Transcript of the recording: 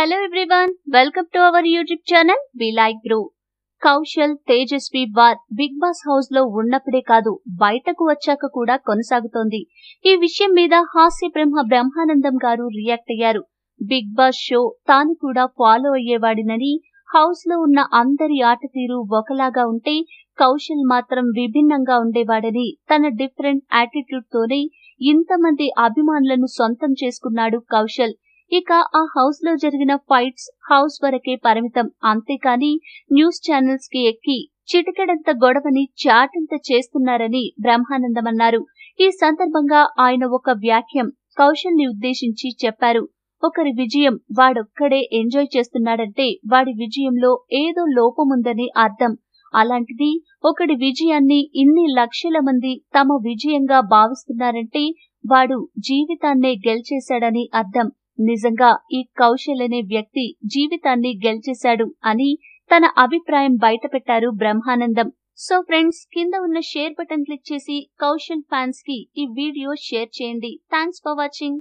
Hello everyone welcome to our YouTube channel we like grow Kaushal Tejaswi war Big Boss హౌస్లో ఉన్నప్పుడే కాదు బయటకు వచ్చాక కూడా కొనసాగుతోంది. ఈ విషయం మీద హాస్య బ్రహ్మ బ్రహ్మానందం గారు రియాక్ట్ అయ్యారు. బిగ్ బాస్ షో తాను కూడా ఫాలో అయ్యేవాడినని హౌస్లో ఉన్న అందరి ఆట తీరు ఒకలాగా ఉంటే కౌశల్ మాత్రం విభిన్నంగా ఉండేవాడని తన డిఫరెంట్ యాటిట్యూడ్ తోనే ఇంతమంది అభిమానులను సొంతం చేసుకున్నాడు కౌశల్. ఇక ఆ హౌస్లో జరిగిన ఫైట్స్ హౌస్ వరకే పరిమితం. అంతేకాని న్యూస్ ఛానల్స్కి ఎక్కి చిటికెడంత గొడవని చాటంత చేస్తున్నారని బ్రహ్మానందం అన్నారు. ఈ సందర్భంగా ఆయన ఒక వ్యాఖ్యం కౌశల్ని ఉద్దేశించి చెప్పారు. ఒకరి విజయం వాడొక్కడే ఎంజాయ్ చేస్తున్నాడంటే వాడి విజయంలో ఏదో లోపముందని అర్థం. అలాంటిది ఒకడి విజయాన్ని ఇన్ని లక్షల మంది తమ విజయంగా భావిస్తున్నారంటే వాడు జీవితాన్నే గెలిచేశాడని అర్థం. నిజంగా ఈ కౌశల్ అనే వ్యక్తి జీవితాన్ని గెలిచేశాడు అని తన అభిప్రాయం బయటపెట్టారు బ్రహ్మానందం. సో ఫ్రెండ్స్ కింద ఉన్న షేర్ బటన్ క్లిక్ చేసి కౌశల్ ఫ్యాన్స్కి ఈ వీడియో షేర్ చేయండి. Thanks for watching.